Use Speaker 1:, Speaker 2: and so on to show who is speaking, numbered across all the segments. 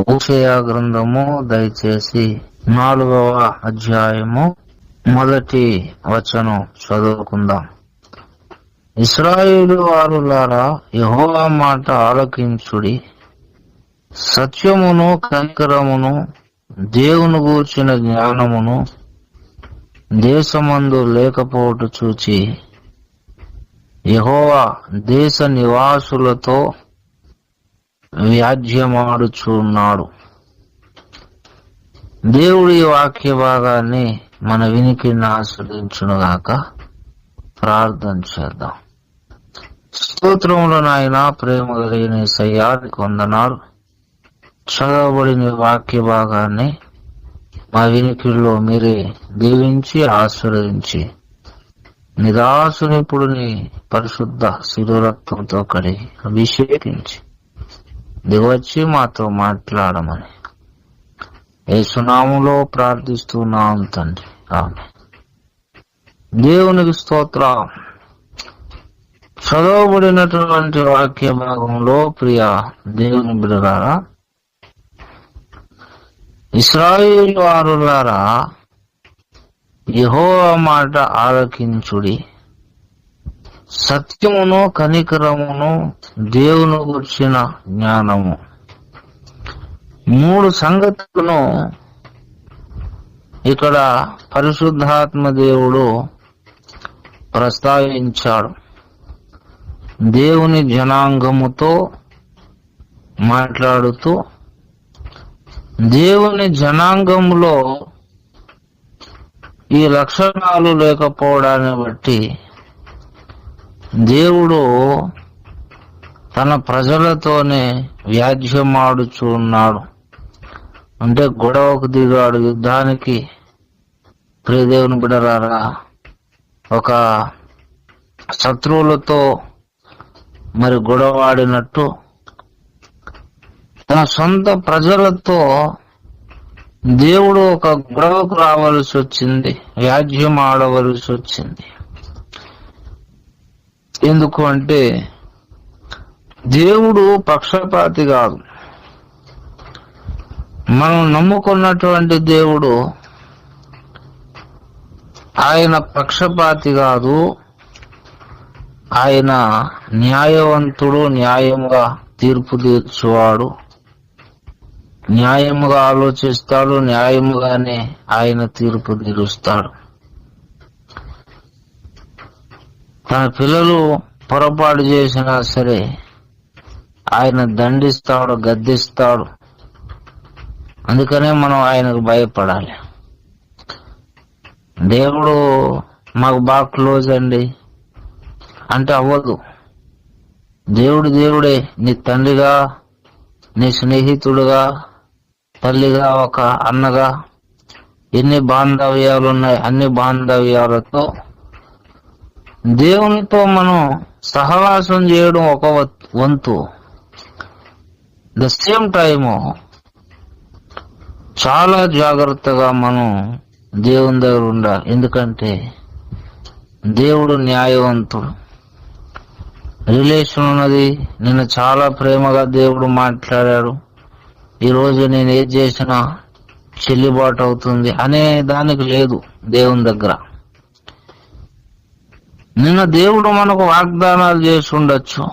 Speaker 1: ఊషయ గ్రంథము దయచేసి నాలుగవ అధ్యాయము మొదటి వచనం చదువుకుందాం. ఇస్రాయేలు వారులారా యహోవా మాట ఆలకించుడి. సత్యమును కనికరమును దేవుని గూర్చిన జ్ఞానమును దేశమందు లేకపోవట చూచి యహోవా దేశ నివాసులతో వ్యాజ్యమాడుచున్నాడు. దేవుడి వాక్య భాగాన్ని మన వినికిని ఆస్వాదించునుగాక ప్రార్థన చేద్దాం. స్తోత్రంలో నాయన ప్రేమ కలిగిన సయ్యాది వందనాలు. చదవబడిన వాక్య భాగాన్ని మా వినికిడిలో మీరే దీవించి ఆశీర్వదించి నిరాశను పరిశుద్ధ శిరురక్తంతో కడిగి అభిషేకించి. దిగొచ్చి మాతో మాట్లాడమని. యేసునాములో ప్రార్థిస్తున్నాం తండ్రి. ఆమె దేవునికి స్తోత్రం. చదవబడినటువంటి వాక్య భాగంలో ప్రియ దేవుని బిడలారా ఇస్రాయిల్ వారులారా యహో మాట ఆలకించుడి. సత్యమును కనికరమును దేవుని గుర్చిన జ్ఞానము. మూడు సంగతులను ఇక్కడ పరిశుద్ధాత్మ దేవుడు ప్రస్తావించాడు. దేవుని జనాంగముతో మాట్లాడుతూ దేవుని జనాంగంలో ఈ లక్షణాలు లేకపోవడాన్ని బట్టి దేవుడు తన ప్రజలతోనే వ్యాధ్యమాడుచున్నాడు అంటే గొడవకు దిగాడు. యుద్ధానికి ప్రియదేవుని బిడరారా ఒక శత్రువులతో మరి గొడవాడినట్టు తన సొంత ప్రజలతో దేవుడు ఒక గొడవకు రావలసి వచ్చింది వ్యాజ్యం ఆడవలసి వచ్చింది ఎందుకు అంటే దేవుడు పక్షపాతి కాదు. మనం నమ్ముకున్నటువంటి దేవుడు ఆయన పక్షపాతి కాదు. ఆయన న్యాయవంతుడు న్యాయంగా తీర్పు తీర్చువాడు. న్యాయముగా ఆలోచిస్తాడు న్యాయముగానే ఆయన తీర్పు తీరుస్తాడు. తన పిల్లలు పొరపాటు చేసినా సరే ఆయన దండిస్తాడు గద్దిస్తాడు. అందుకనే మనం ఆయనకు భయపడాలి. దేవుడు మాకు బాగా క్లోజ్ అండి. అంటే అవ్వదు. దేవుడు దేవుడే నీ తండ్రిగా నీ స్నేహితుడుగా తల్లిగా ఒక అన్నగా ఎన్ని బాంధవ్యాలు ఉన్నాయి అన్ని బాంధవ్యాలతో దేవునితో మనం సహవాసం చేయడం ఒక వంతు. ద సేమ్ టైము చాలా జాగ్రత్తగా మనం దేవుని దగ్గర ఉండాలి. ఎందుకంటే దేవుడు న్యాయవంతుడు. రిలేషన్ ఉన్నది. నిన్ను చాలా ప్రేమగా దేవుడు మాట్లాడాడు. ఈరోజు నేను ఏది చేసినా చెల్లుబాటు అవుతుంది అనే దానికి లేదు దేవుని దగ్గర. నిన్న దేవుడు మనకు వాగ్దానాలు చేసి ఉండొచ్చు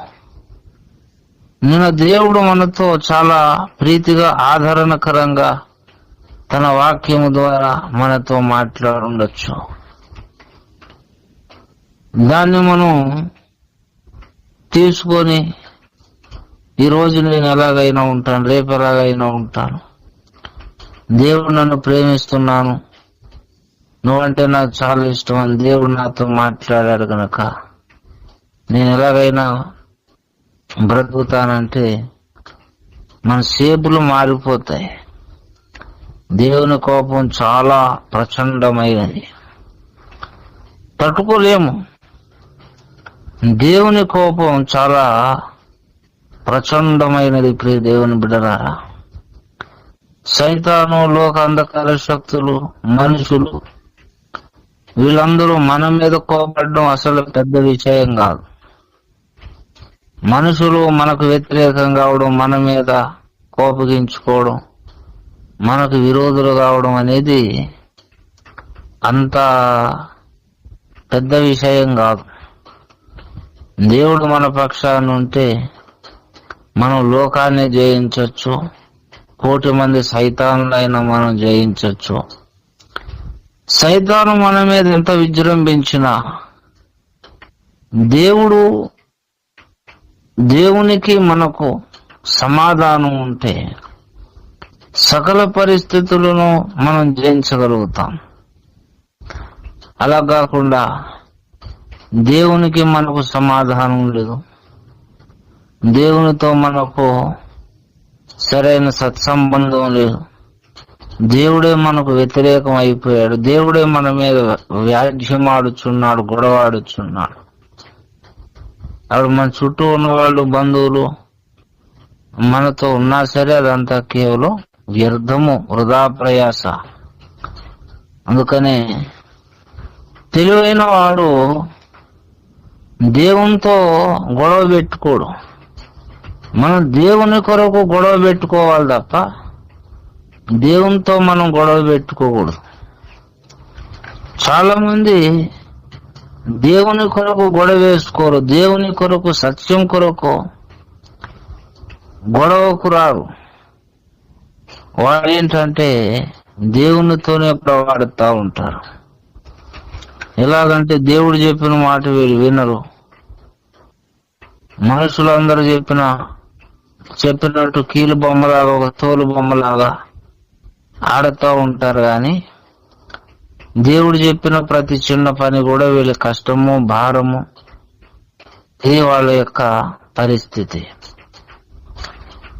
Speaker 1: నిన్న దేవుడు మనతో చాలా ప్రీతిగా ఆదరణకరంగా తన వాక్యము ద్వారా మనతో మాట్లాడుండొచ్చు. దాన్ని మనం తీసుకొని ఈ రోజు నేను ఎలాగైనా ఉంటాను రేపు ఎలాగైనా ఉంటాను. దేవుడు నన్ను ప్రేమిస్తున్నాను. నువ్వంటే నాకు చాలా ఇష్టం. అని దేవుడు నాతో మాట్లాడాడు గనక. నేను ఎలాగైనా బ్రతుకుతానంటే మన సేపులు మారిపోతాయి. దేవుని కోపం చాలా ప్రచండమైనది. తట్టుకోలేము. దేవుని కోపం చాలా ప్రచండమైనది ప్రియ దేవుని బిడరా సైతాను లోక అంధకార శక్తులు మనుషులు వీళ్ళందరూ మన మీద కోపడడం అసలు పెద్ద విషయం కాదు. మనుషులు మనకు వ్యతిరేకం కావడం మన మీద కోపగించుకోవడం మనకు విరోధులు కావడం అనేది అంత పెద్ద విషయం కాదు. దేవుడు మన పక్షాన ఉంటే మనం లోకాన్ని జయించవచ్చు కోటి మంది సైతాన్లైన మనం జయించవచ్చు సైతాను మన మీద ఎంత విజృంభించినా దేవుడు దేవునికి మనకు సమాధానం ఉంటే సకల పరిస్థితులను మనం జయించగలుగుతాం. అలా కాకుండా దేవునికి మనకు సమాధానం లేదు. దేవునితో మనకు సరైన సత్సంబంధం లేదు. దేవుడే మనకు వ్యతిరేకం అయిపోయాడు. దేవుడే మన మీద వ్యాధ్యమాడుచున్నాడు గొడవాడుచున్నాడు. అప్పుడు మన చుట్టూ ఉన్న వాళ్ళు బంధువులు మనతో ఉన్నా సరే అదంతా కేవలం వ్యర్థము వృధా ప్రయాస. అందుకనే తెలివైన వాడు దేవునితో గొడవ పెట్టుకోడు. మనం దేవుని కొరకు గొడవ పెట్టుకోవాలి తప్ప దేవునితో మనం గొడవ పెట్టుకోకూడదు. చాలా మంది దేవుని కొరకు గొడవ వేసుకోరు దేవుని కొరకు సత్యం కొరకు గొడవకు రారు. వాడు ఏంటంటే దేవునితోనే ప్రవాడుతూ ఉంటారు. ఎలాగంటే దేవుడు చెప్పిన మాట వీడు వినరు. మనుషులందరూ చెప్పిన చెప్పినట్టు కీలు బొమ్మలాగా ఒక తోలు బొమ్మలాగా ఆడుతూ ఉంటారు కానీ దేవుడు చెప్పిన ప్రతి చిన్న పని కూడా వీళ్ళ కష్టము భారము ఇది వాళ్ళ యొక్క పరిస్థితి.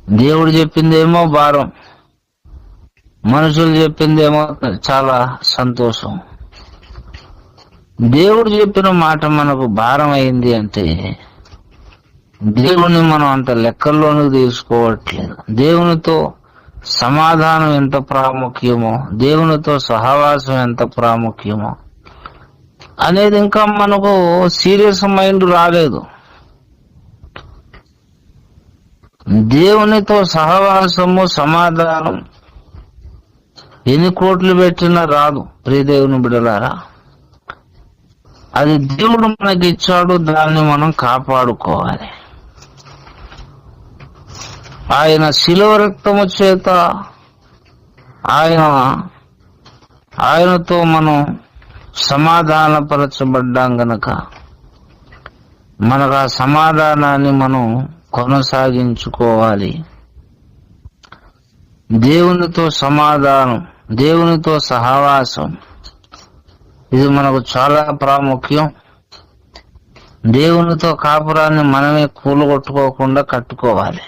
Speaker 1: దేవుడు చెప్పిందేమో భారం. మనుషులు చెప్పిందేమో చాలా సంతోషం. దేవుడు చెప్పిన మాట మనకు భారం అయింది అంటే దేవుని మనం అంత లెక్కల్లోనికి తీసుకోవట్లేదు. దేవునితో సమాధానం ఎంత ప్రాముఖ్యమో దేవునితో సహవాసం ఎంత ప్రాముఖ్యమో అనేది ఇంకా మనకు సీరియస్ మైండ్ రాలేదు. దేవునితో సహవాసము సమాధానం ఎన్ని కోట్లు పెట్టినా రాదు. ప్రియదేవుని బిడలారా అది దేవుడు మనకి ఇచ్చాడు దాన్ని మనం కాపాడుకోవాలి. ఆయన శిలువ రక్తము చేత ఆయన ఆయనతో మనం సమాధానపరచబడ్డాం గనక మనకు ఆ సమాధానాన్ని మనం కొనసాగించుకోవాలి. దేవునితో సమాధానం దేవునితో సహవాసం ఇది మనకు చాలా ప్రాముఖ్యం. దేవునితో కాపురాన్ని మనమే కూలగొట్టుకోకుండా కట్టుకోవాలి.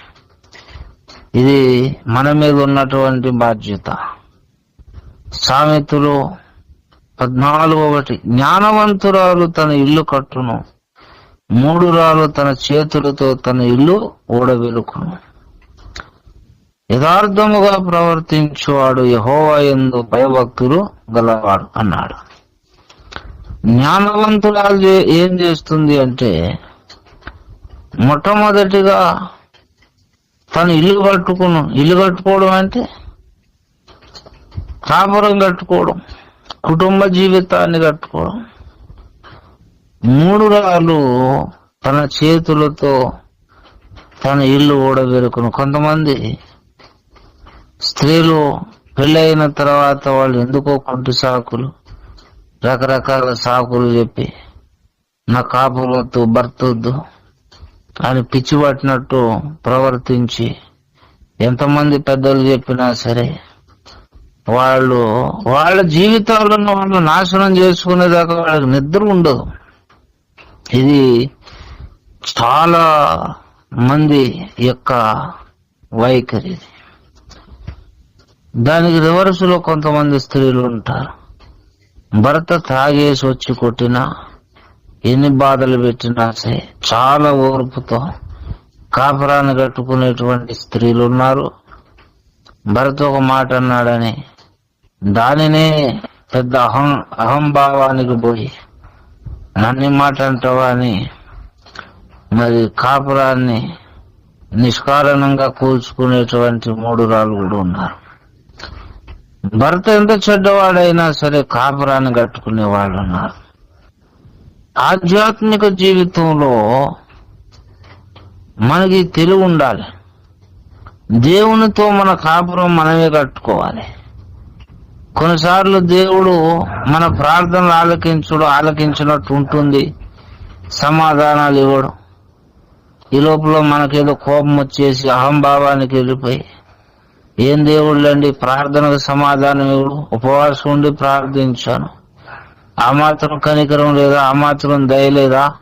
Speaker 1: ఇది మన మీద ఉన్నటువంటి బాధ్యత. సామెతలు పద్నాలుగు ఒకటి జ్ఞానవంతురాలు తన ఇల్లు కట్టును. మూడు రాలు తన చేతులతో తన ఇల్లు ఓడవెలుకును యథార్థముగా ప్రవర్తించువాడు యహోవా ఎందు భయభక్తులు గలవాడు అన్నాడు. జ్ఞానవంతురాలు ఏం చేస్తుంది అంటే మొట్టమొదటిగా తను ఇల్లు కట్టుకున్నాం ఇల్లు కట్టుకోవడం అంటే కాపురం కట్టుకోవడం కుటుంబ జీవితాన్ని కట్టుకోవడం. మూడు రాళ్ళు తన చేతులతో తన ఇల్లు ఓడబెరుకును కొంతమంది స్త్రీలు పెళ్ళైన తర్వాత వాళ్ళు ఎందుకో కొంటి సాకులు రకరకాల సాకులు చెప్పి నా కాపురం భర్త వద్దు అని పిచ్చి పట్టినట్టు ప్రవర్తించి ఎంతమంది పెద్దలు చెప్పినా సరే వాళ్ళు వాళ్ళ జీవితాలను వాళ్ళు నాశనం చేసుకునేదాకా వాళ్ళకి నిద్ర ఉండదు. ఇది చాలా మంది యొక్క వైఖరి ఇది. దానికి రివర్స్లో కొంతమంది స్త్రీలు ఉంటారు. భర్త తాగేసి వచ్చి కొట్టినా ఎన్ని బాధలు పెట్టినా సరే చాలా ఓర్పుతో కాపురాన్ని కట్టుకునేటువంటి స్త్రీలు ఉన్నారు భరత ఒక మాట అన్నాడని దానినే పెద్ద అహం అహంభావానికి పోయి నన్ను మాట అంటావా అని మరి కాపురాన్ని నిష్కారణంగా కూల్చుకునేటువంటి మూడు రాళ్ళు కూడా ఉన్నారు. భర్త ఎంత చెడ్డవాడైనా సరే కాపురాన్ని కట్టుకునేవాళ్ళు ఉన్నారు. ఆధ్యాత్మిక జీవితంలో మనకి తెలివి ఉండాలి. దేవునితో మన కాపురం మనమే కట్టుకోవాలి. కొన్నిసార్లు దేవుడు మన ప్రార్థనలు ఆలకించుడు ఆలకించినట్టు ఉంటుంది. సమాధానాలు ఇవ్వడు. ఈ లోపల మనకేదో కోపం వచ్చేసి అహంభావానికి వెళ్ళిపోయి ఏం దేవుళ్ళండి? ప్రార్థనకు సమాధానం ఇవ్వడు. ఉపవాసం ఉండి ప్రార్థించాను. ఆ మాత్రం కనికరం లేదా ఆ మాత్రం దయ లేదా?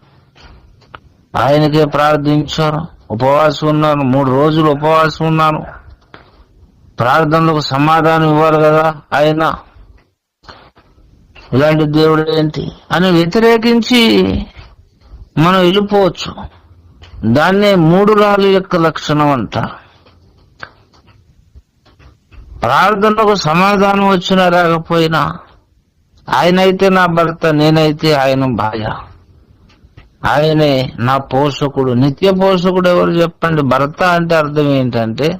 Speaker 1: ఆయనకే ప్రార్థించారు ఉపవాసం ఉన్నాను. మూడు రోజులు ఉపవాసం ఉన్నాను. ప్రార్థనలకు సమాధానం ఇవ్వాలి కదా ఆయన. ఇలాంటి దేవుడు ఏంటి? అని వ్యతిరేకించి మనం వెళ్ళిపోవచ్చు. దాన్నే మూడు రాళ్ళు యొక్క లక్షణం అంట. ప్రార్థనకు సమాధానం వచ్చినా రాకపోయినా ఆయనైతే నా భర్త నేనైతే ఆయన భార్య. ఆయనే నా పోషకుడు. నిత్య పోషకుడు ఎవరు చెప్పండి? భర్త అంటే అర్థం ఏంటంటే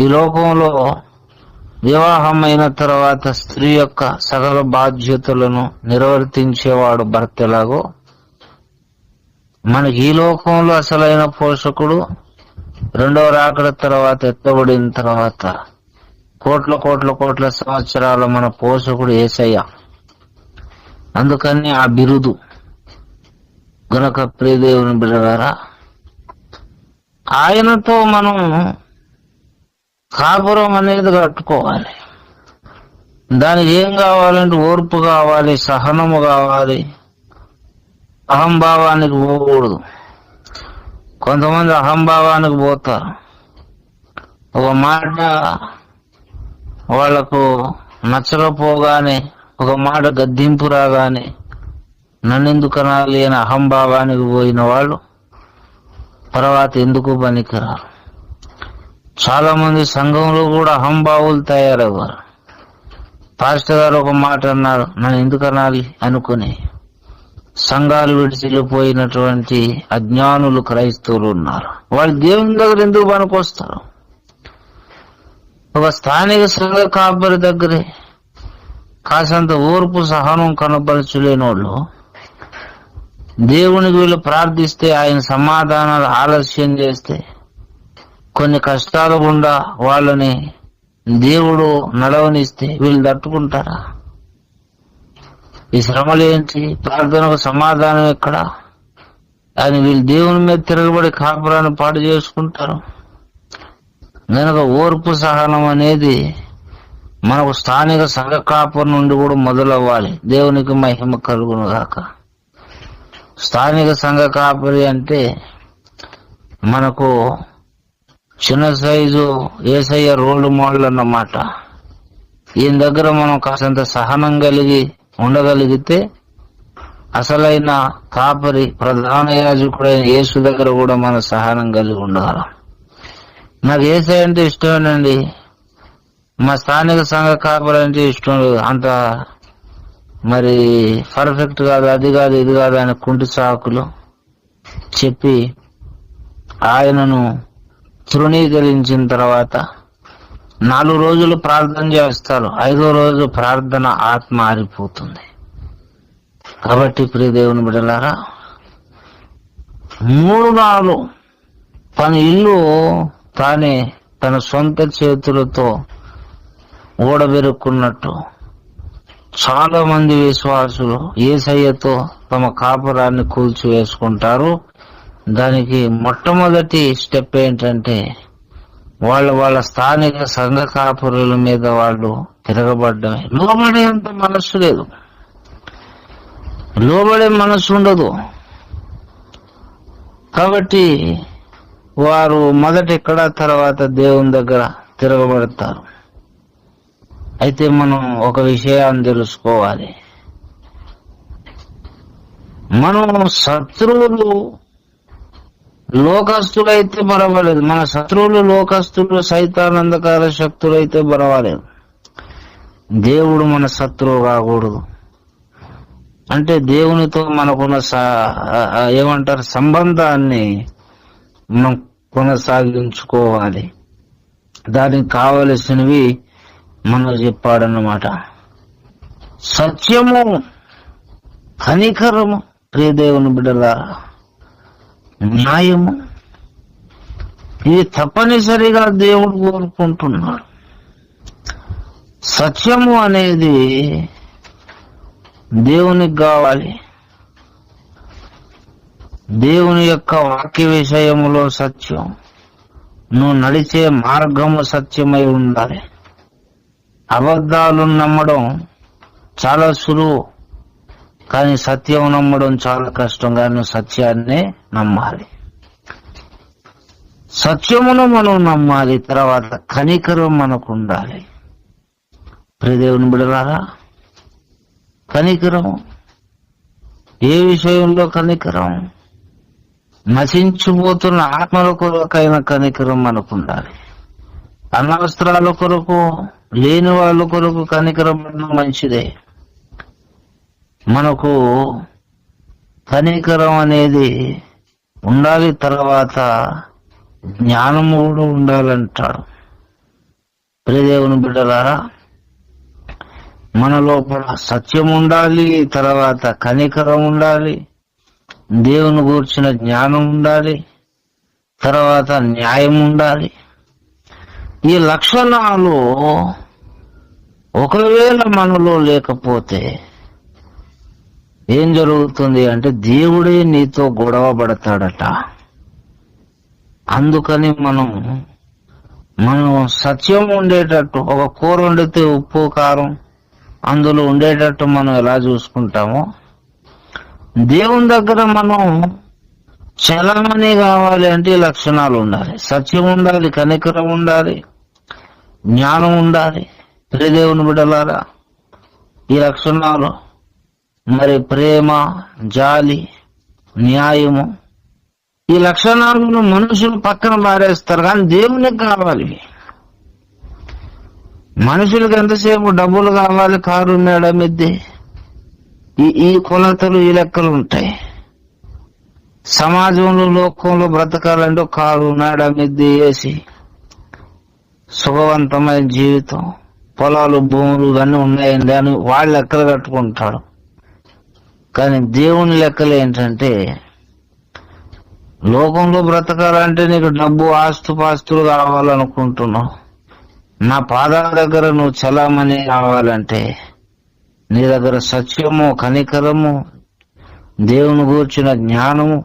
Speaker 1: ఈ లోకంలో వివాహమైన తర్వాత స్త్రీ యొక్క సకల బాధ్యతలను నిర్వర్తించేవాడు భర్త ఎలాగో మనకి ఈ లోకంలో అసలైన పోషకుడు రెండవ రాకడ తర్వాత ఎత్తబడిన తర్వాత కోట్ల కోట్ల కోట్ల సంవత్సరాల మన పోషకుడు ఏసయ్య. అందుకని ఆ బిరుదు. గనక ప్రియదేవుని బిడ్డగారా ఆయనతో మనం కాపురం అనేది కట్టుకోవాలి. దానికి ఏం కావాలంటే ఓర్పు కావాలి సహనము కావాలి. అహంభావానికి పోకూడదు. కొంతమంది అహంభావానికి పోతారు. ఒక మాట వాళ్ళకు నచ్చకపోగానే ఒక మాట గద్దింపు రాగానే నన్నెందుకు అనాలి అని అహంభావానికి పోయిన వాళ్ళు తర్వాత ఎందుకు పనికిరారు? చాలా మంది సంఘంలో కూడా అహంభావులు తయారయ్యారు పాస్టర్ గారు ఒక మాట అన్నారు నన్ను ఎందుకు అనాలి అనుకుని. సంఘాలు విడిచి అజ్ఞానులు క్రైస్తవులు ఉన్నారు. వాళ్ళు దేవుని దగ్గర ఎందుకు పనికొస్తారు? ఒక స్థానిక సంఘ కాపరి దగ్గరే కాసంత ఓర్పు సహనం కనపరచులేని వాళ్ళు దేవునికి వీళ్ళు ప్రార్థిస్తే ఆయన సమాధానాలు ఆలస్యం చేస్తే కొన్ని కష్టాలు గుండా వాళ్ళని దేవుడు నడవనిస్తే వీళ్ళు తట్టుకుంటారా? ఈ శ్రమలు ఏంటి? ప్రార్థనకు సమాధానం ఎక్కడ? అని వీళ్ళు దేవుని మీద తిరగబడి కాపురాన్ని పాడు చేసుకుంటారు. గనక ఓర్పు సహనం అనేది మనకు స్థానిక సంఘ కాపురం నుండి కూడా మొదలవ్వాలి. దేవునికి మహిమ కలుగును గాక. స్థానిక సంఘ కాపరి అంటే మనకు చిన్న సైజు ఏసయ్య రోల్డ్ మోడల్ అన్నమాట. ఈయన దగ్గర మనం కాసంత సహనం కలిగి ఉండగలిగితే అసలైన కాపరి ప్రధాన యాజకుడైన యేసు దగ్గర కూడా మన సహనం కలిగి ఉండగలం నాకు ఏసై అంటే ఇష్టమేనండి మా స్థానిక సంఘ కాపరి అంటే ఇష్టం లేదు. అంత మరి పర్ఫెక్ట్ కాదు అది కాదు ఇది కాదు అని కుంటి సాకులు చెప్పి ఆయనను తృణీకరించిన తర్వాత నాలుగు రోజులు ప్రార్థన చేస్తారు. ఐదో రోజు ప్రార్థన ఆత్మ ఆరిపోతుంది. కాబట్టి ప్రియ దేవుని మూడు నాలుగు తన ఇల్లు తానే తన సొంత చేతులతో ఓడబెరుక్కున్నట్టు. చాలా మంది విశ్వాసులు ఏసయ్యతో తమ కాపురాన్ని కూల్చివేసుకుంటారు. దానికి మొట్టమొదటి స్టెప్ ఏంటంటే వాళ్ళ వాళ్ళ స్థానిక సంఘ కాపురుల మీద వాళ్ళు తిరగబడ్డమే. లోబడేంత మనస్సు లేదు. లోబడే మనస్సు ఉండదు. కాబట్టి వారు మొదట ఇక్కడ తర్వాత దేవుని దగ్గర తిరగబడతారు. అయితే మనం ఒక విషయాన్ని తెలుసుకోవాలి. మనం శత్రువులు లోకస్తులైతే పర్వాలేదు మన శత్రువులు లోకస్తులు సైతానందకార శక్తులు అయితే పర్వాలేదు దేవుడు మన శత్రువు కాకూడదు. అంటే దేవునితో మనకున్న ఏమంటారు సంబంధాన్ని మనం కొనసాగించుకోవాలి. దానికి కావలసినవి మనం చెప్పాడన్నమాట. సత్యము కనికరము ప్రియదేవుని బిడ్డలారా న్యాయము ఇది తప్పనిసరిగా దేవుడు కోరుకుంటున్నాడు. సత్యము అనేది దేవునికి కావాలి. దేవుని యొక్క వాక్య విషయములో సత్యం. నువ్వు నడిచే మార్గము సత్యమై ఉండాలి. అబద్ధాలు నమ్మడం చాలా సులువు కానీ సత్యం నమ్మడం చాలా కష్టం కానీ నువ్వు సత్యాన్నే నమ్మాలి. సత్యమును మనం నమ్మాలి తర్వాత కనికరం మనకు ఉండాలి. ప్రదేవుని బిడలారా కనికరం ఏ విషయంలో కనికరం? నశించిపోతున్న ఆత్మల కొరకైన కనికరం మనకు ఉండాలి. అనవసరాల కొరకు లేని వాళ్ళ కొరకు కనికరం మంచిదే. మనకు కనికరం అనేది ఉండాలి తర్వాత జ్ఞానము కూడా ఉండాలంటాడు. ప్రియదేవుని బిడ్డలారా మన లోపల సత్యం ఉండాలి తర్వాత కనికరం ఉండాలి దేవుని గూర్చిన జ్ఞానం ఉండాలి తర్వాత న్యాయం ఉండాలి. ఈ లక్షణాలు ఒకవేళ మనలో లేకపోతే ఏం జరుగుతుంది అంటే దేవుడే నీతో గొడవ పడతాడట. అందుకని మనం మనం సత్యం ఉండేటట్టు ఒక కూర వండితే ఉప్పు కారం అందులో ఉండేటట్టు మనం ఎలా చూసుకుంటామో దేవుని దగ్గర మనం చలమని కావాలి అంటే ఈ లక్షణాలు ఉండాలి. సత్యం ఉండాలి కనికరం ఉండాలి జ్ఞానం ఉండాలి. ప్రియదేవుని బిడలారా ఈ లక్షణాలు మరి ప్రేమ జాలి న్యాయము ఈ లక్షణాలను మనుషులు పక్కన మారేస్తారు కానీ దేవునికి కావాలి. మనుషులకు ఎంతసేపు డబ్బులు కావాలి కారు మేడ మిద్ది ఈ ఈ కొలతలు ఈ లెక్కలు ఉంటాయి. సమాజంలో లోకంలో బ్రతకాలంటే కారు నాడ మిద్ది వేసి సుఖవంతమైన జీవితం పొలాలు భూములు ఇవన్నీ ఉన్నాయండి అని వాళ్ళు లెక్కలు కట్టుకుంటాడు కానీ దేవుని లెక్కలు ఏంటంటే లోకంలో బ్రతకాలంటే నీకు డబ్బు ఆస్తు పాస్తులు కావాలనుకుంటున్నావు. నా పాదాల దగ్గర నువ్వు చలామణి కావాలంటే నీ దగ్గర సత్యము కనికరము దేవుని గూర్చిన జ్ఞానము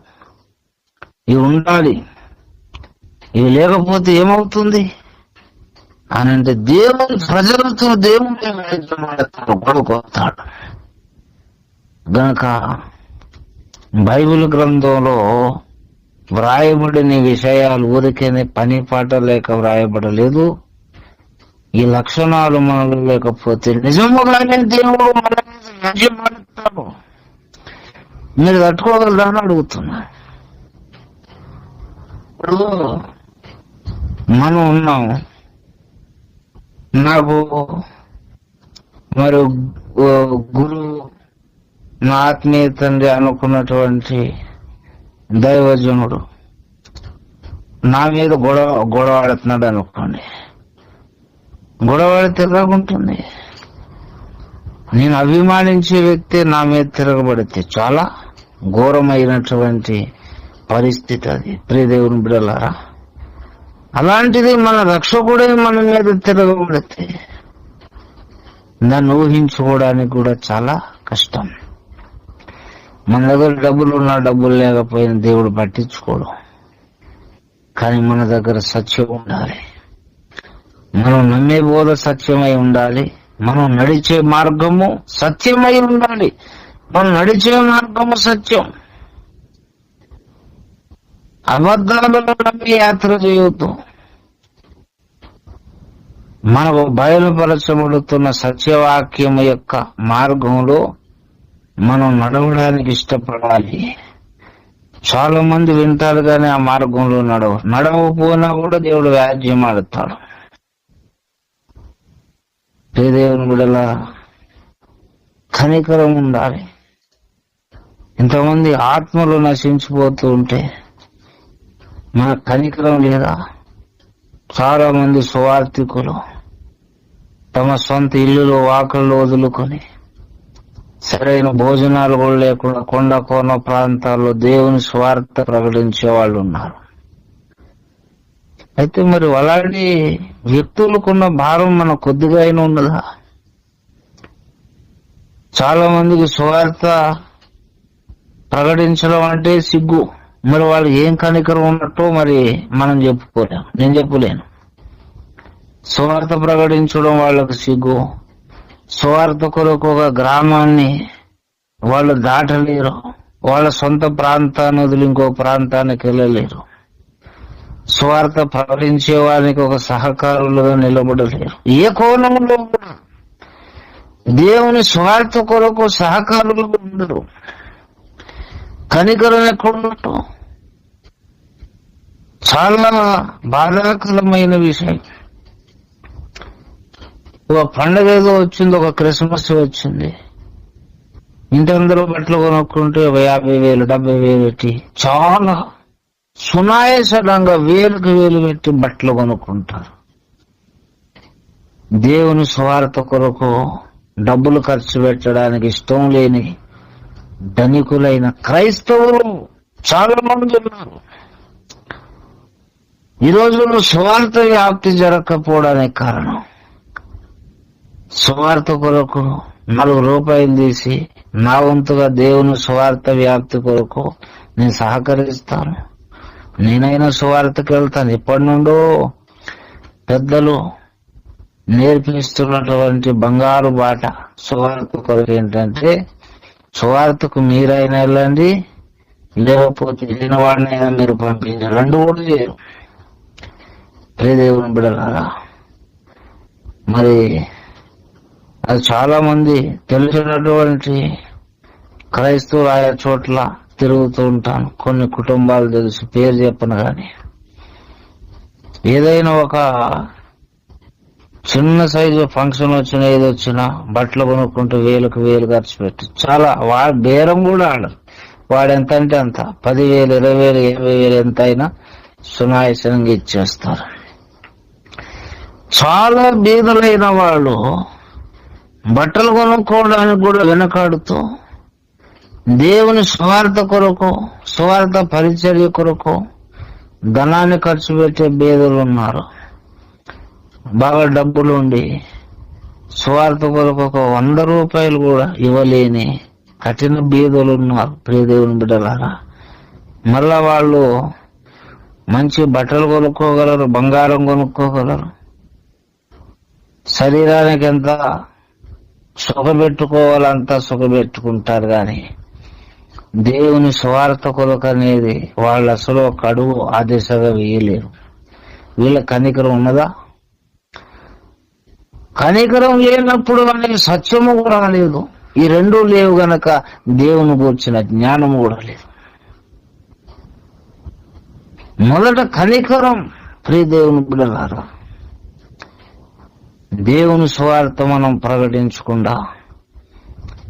Speaker 1: ఇవి ఉండాలి. ఇవి లేకపోతే ఏమవుతుంది? అని అంటే దేవుని ప్రజలతో దేవుని వైద్యమాడతాడు గొడవకొస్తాడు గనక బైబిల్ గ్రంథంలో వ్రాయబడిన విషయాలు ఊరికేనే పని పాట లేక వ్రాయబడలేదు. ఈ లక్షణాలు మనలో లేకపోతే నిజముగానే దేవుడు మన మీద రాజ్యమాడుతాడు మీరు తట్టుకోగలరా అని అడుగుతున్నా. ఇప్పుడు మనం ఉన్నాం. నాకు మరి గురువు నా ఆత్మీయ తండ్రి అనుకున్నటువంటి దైవజనుడు నా మీద గొడవ గొడవ ఆడుతున్నాడు అనుకోండి. గొడవ తిరగకుంటుంది నేను అభిమానించే వ్యక్తి నా మీద తిరగబడితే చాలా ఘోరమైనటువంటి పరిస్థితి అది. ప్రియదేవుని బిడలారా అలాంటిది మన రక్షకుడే మన మీద తిరగబడితే దాన్ని ఊహించుకోవడానికి కూడా చాలా కష్టం. మన దగ్గర డబ్బులు ఉన్నా డబ్బులు లేకపోయినా దేవుడు పట్టించుకోడు. కానీ మన దగ్గర సత్యం ఉండాలి. మనం నమ్మే బోధ సత్యమై ఉండాలి. మనం నడిచే మార్గము సత్యమై ఉండాలి. మనం నడిచే మార్గము సత్యం. అబద్ధాలలో నమ్మి యాత్ర చేయొద్దు. మనకు బయలుపరచబడుతున్న సత్యవాక్యం యొక్క మార్గంలో మనం నడవడానికి ఇష్టపడాలి. చాలా మంది వింటారు కానీ ఆ మార్గంలో నడవ నడవపోయినా కూడా దేవుడు వ్యాజ్యం ఆడతాడు. పేదేవుని గుడలా కనికరం ఉండాలి. ఇంతమంది ఆత్మలు నశించిపోతూ ఉంటే మన కనికరం లేదా? చాలా మంది సువార్థికులు తమ సొంత ఇల్లులు వాకళ్ళు వదులుకొని సరైన భోజనాలు కూడా లేకుండా కొండ కోన ప్రాంతాల్లో దేవుని స్వార్థ ప్రకటించే వాళ్ళు ఉన్నారు. అయితే మరి అలాంటి వ్యక్తులకున్న భారం మన కొద్దిగా అయినా ఉన్నదా? చాలా మందికి స్వార్థ ప్రకటించడం అంటే సిగ్గు. మరి వాళ్ళు ఏం కనికరం ఉన్నట్టు మరి మనం చెప్పుకోలేము నేను చెప్పలేను. స్వార్థ ప్రకటించడం వాళ్ళకు సిగ్గు. స్వార్థ కొరకు ఒక గ్రామాన్ని వాళ్ళు దాటలేరు. వాళ్ళ సొంత ప్రాంతాన్ని వదిలి ఇంకో ప్రాంతానికి వెళ్ళలేరు. స్వార్థ ప్రకటించే వారికి ఒక సహకారులుగా నిలబడలేరు ఏ కోణంలో కూడా దేవుని స్వార్థ కొరకు సహకారులు ఉండరు. కనికరం ఎక్కడున్నట్టు చాలా బాధాకరమైన విషయం. ఒక పండగ ఏదో వచ్చింది ఒక క్రిస్మస్ వచ్చింది. ఇంటి అందరూ బట్టలు కొనుక్కుంటే ఒక యాభై వేలు డెబ్బై వేలు పెట్టి చాలా సునాయసంగా వేలకు వేలు పెట్టి బట్టలు కొనుక్కుంటారు. దేవుని స్వార్థ కొరకు డబ్బులు ఖర్చు పెట్టడానికి ఇష్టం లేని ధనికులైన క్రైస్తవులు చాలా మంది ఉన్నారు. ఈ రోజుల్లో స్వార్థ వ్యాప్తి జరగకపోవడానికి కారణం. స్వార్థ కొరకు నాలుగు రూపాయలు తీసి నా వంతుగా దేవుని స్వార్థ వ్యాప్తి కొరకు నేను సహకరిస్తాను. నేనైనా స్వార్థకి వెళ్తాను. ఇప్పటి నుండో పెద్దలు నేర్పిస్తున్నటువంటి బంగారు బాట సువార్త కొరకు ఏంటంటే సువార్తకు మీరైనా వెళ్ళండి లేకపోతే వెళ్ళిన మీరు పంపించి రెండు కూడా చేయరు. ప్రేదేవుని బిడలారా మరి అది చాలా మంది తెలిసినటువంటి క్రైస్తవులు ఆయా చోట్ల తిరుగుతూ ఉంటాను కొన్ని కుటుంబాలు తెలుసు పేరు చెప్పను కానీ ఏదైనా ఒక చిన్న సైజు ఫంక్షన్ వచ్చినా ఏది వచ్చినా బట్టలు కొనుక్కుంటూ వేలకు వేలు ఖర్చు పెట్టి. చాలా వాడు బేరం కూడా ఆడరు వాడు ఎంత అంటే అంత. పదివేలు ఇరవై వేలు ఇరవై వేలు ఎంత అయినా సునాయసంగా ఇచ్చేస్తారు. చాలా బీదలైన వాళ్ళు బట్టలు కొనుక్కోవడానికి కూడా వెనకాడుతూ దేవుని స్వార్థ కొరకు స్వార్థ పరిచర్య కొరకు ధనాన్ని ఖర్చు పెట్టే బేదలు ఉన్నారు. బాగా డబ్బులు ఉండి స్వార్థ కొరకు ఒక వంద రూపాయలు కూడా ఇవ్వలేని కఠిన బీదలు ఉన్నారు ప్రియదేవుని బిడ్డలారా. మళ్ళా వాళ్ళు మంచి బట్టలు కొనుక్కోగలరు బంగారం కొనుక్కోగలరు. శరీరానికి ఎంత సుఖపెట్టుకోవాలంతా సుఖపెట్టుకుంటారు కానీ దేవుని స్వార్థ కొరకు అనేది వాళ్ళు అసలు ఒక అడుగు ఆ దిశగా వేయలేరు. వీళ్ళ కనికరం ఉన్నదా? కనికరం లేనప్పుడు వాళ్ళకి సత్యము కూడా లేదు. ఈ రెండు లేవు గనక దేవుని కూర్చిన జ్ఞానము కూడా లేదు. మొదట కనికరం ప్రియ దేవుని బిడ్డలారా. దేవుని స్వార్థ మనం ప్రకటించకుండా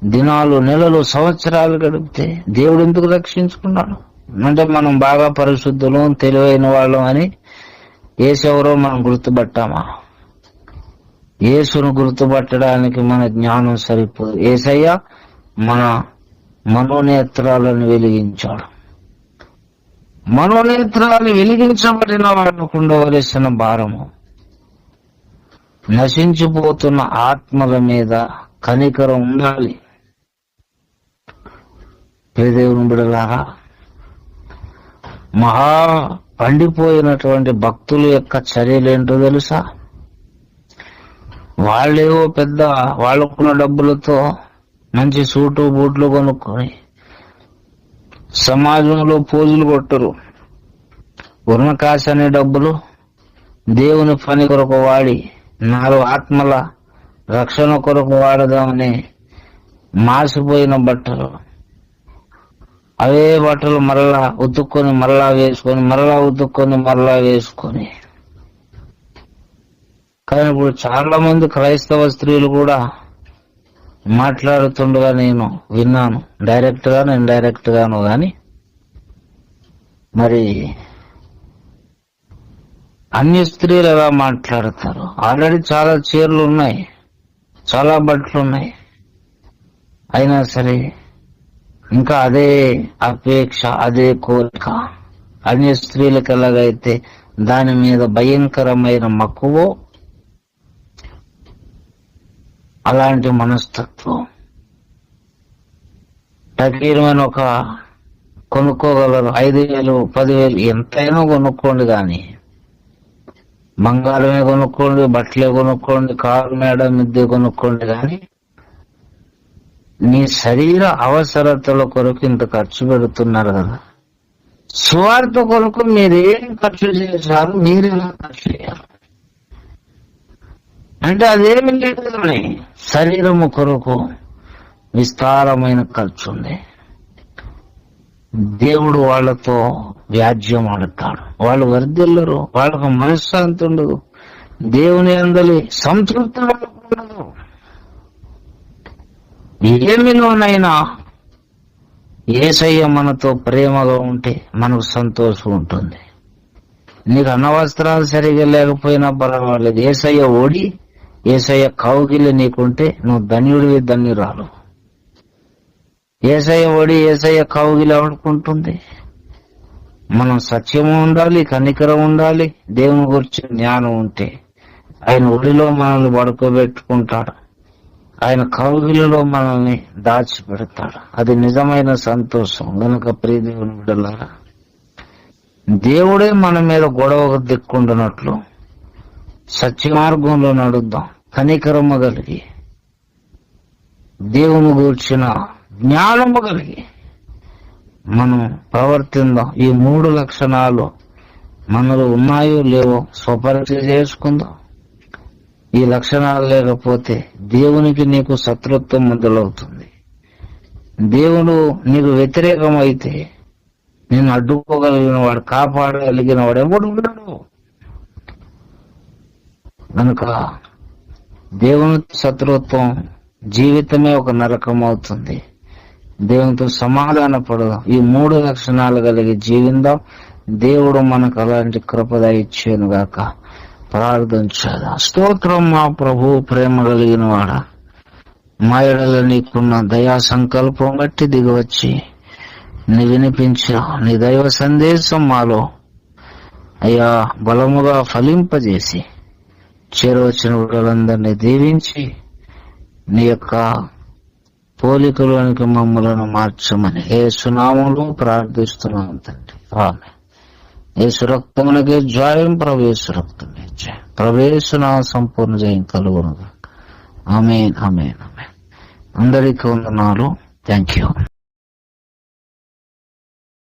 Speaker 1: దినాలు నెలలు సంవత్సరాలు గడిపితే దేవుడు ఎందుకు రక్షించుకున్నాడు? అంటే మనం బాగా పరిశుద్ధులు తెలివైన వాళ్ళం అని ఏసెవరో మనం గుర్తుపట్టామా? యేసును గుర్తుపట్టడానికి మన జ్ఞానం సరిపోదు. ఏసయ్య మన మనోనేత్రాలను వెలిగించాడు. మనోనేత్రాలు వెలిగించబడిన వాళ్ళకు ఉండవలసిన భారము. నశించిపోతున్న ఆత్మల మీద కనికరం ఉండాలి. పేదేవుని బిడలారా మహా పండిపోయినటువంటి భక్తుల యొక్క చర్యలు ఏంటో తెలుసా? వాళ్ళేవో పెద్ద వాళ్ళకున్న డబ్బులతో మంచి సూటు బూట్లు కొనుక్కొని సమాజంలో పోజులు కొట్టరు. ఉన్న కాశ అనే డబ్బులు దేవుని పని కొరకు వాడి నాలుగు ఆత్మల రక్షణ కొరకు వాడదామని మాసిపోయిన బట్టలు. అవే బట్టలు మరలా ఉతుక్కొని మరలా వేసుకొని మరలా ఉతుక్కొని మరలా వేసుకొని. కానీ ఇప్పుడు చాలా మంది క్రైస్తవ స్త్రీలు కూడా మాట్లాడుతుండగా నేను విన్నాను. డైరెక్ట్ గాను ఇండైరెక్ట్ గాను గాని మరి అన్ని స్త్రీలు ఎలా మాట్లాడతారు? ఆల్రెడీ చాలా చీరలు ఉన్నాయి చాలా బట్టలు ఉన్నాయి. అయినా సరే ఇంకా అదే అపేక్ష అదే కోరిక. అన్య స్త్రీలకు ఎలాగైతే దాని మీద భయంకరమైన మక్కువ అలాంటి మనస్తత్వం. టకీరమైన ఒక కొనుక్కోగలరు. ఐదు వేలు పదివేలు ఎంతైనా కొనుక్కోండి కానీ. బంగారమే కొనుక్కోండి బట్టలే కొనుక్కోండి కారు మేడ మిద్దె కొనుక్కోండి కానీ నీ శరీర అవసరతల కొరకు ఇంత ఖర్చు పెడుతున్నారు కదా. స్వార్థ కొరకు మీరేం ఖర్చు చేశారు? మీరు ఎలా ఖర్చు చేయాలి? అంటే అదేమి లేదు శరీరము కొరకు విస్తారమైన ఖర్చు ఉంది. దేవుడు వాళ్ళతో వ్యాజ్యం ఆడతాడు. వాళ్ళు వరిదిల్లరు వాళ్ళకు మనశ్శాంతి ఉండదు. దేవుని అందలి సంతృప్తి ఉండదు. ఏమిలోనైనా ఏసయ్య మనతో ప్రేమగా ఉంటే మనకు సంతోషం ఉంటుంది. నీకు అన్నవస్త్రాలు సరిగా లేకపోయినా పర్వాలేదు. ఏసయ్య ఓడి ఏసయ్య కౌగిలి నీకుంటే నువ్వు ధన్యుడివి ధన్యురాలు. ఏసయ్య ఓడి ఏసయ్య కౌగిలి ఆడుకుంటుంది మనం సత్యము ఉండాలి కనికరం ఉండాలి దేవుని గురించి జ్ఞానం ఉంటే ఆయన ఒడిలో మనల్ని పడుకోబెట్టుకుంటాడు. ఆయన కౌగిలిలో మనల్ని దాచిపెడతాడు. అది నిజమైన సంతోషం. గనుక ప్రియదేవుని బిడ్డలారా దేవుడే మన మీద గొడవకు దిక్కుండునట్లు సత్య మార్గంలో నడుద్దాం. కనికరము కలిగి దేవుని గూర్చిన జ్ఞానము కలిగి మనం ప్రవర్తిందాం. ఈ మూడు లక్షణాలు మనలో ఉన్నాయో లేవో స్వపరీక్ష చేసుకుందాం. ఈ లక్షణాలు లేకపోతే దేవునికి నీకు శత్రుత్వం మొదలవుతుంది. దేవుడు నీకు వ్యతిరేకం అయితే నేను అడ్డుకోగలిగిన వాడు కాపాడగలిగిన వాడు ఎవడు ఉన్నాడు కనుక దేవునితో శత్రుత్వం జీవితమే ఒక నరకం అవుతుంది. దేవునితో సమాధాన ఈ మూడు లక్షణాలు కలిగి జీవిందాం. దేవుడు మనకు అలాంటి కృపద ఇచ్చేను గాక ప్రార్థన స్తోత్రం మా ప్రభు ప్రేమ కలిగిన వాడ. మా ఎడల నీకున్న దయా సంకల్పం బట్టి దిగవచ్చి నీ వినిపించా నీ దైవ సందేశం మాలో అయ్యా బలముగా ఫలింపజేసి చేరవచ్చిన వాళ్ళందరినీ దీవించి నీ యొక్క పోలికలోనికి మమ్మలను మార్చమని ఏ సునామంలో ప్రార్థిస్తున్నాం తండ్రి. యేసు రక్తమునకే జాయం ప్రవేశ రక్తం ప్రవేశన సంపూర్ణ జయం కలుగును ఆమెన్ ఆమెన్ ఆమెన్. అందరికీ వందనాలు. Thank you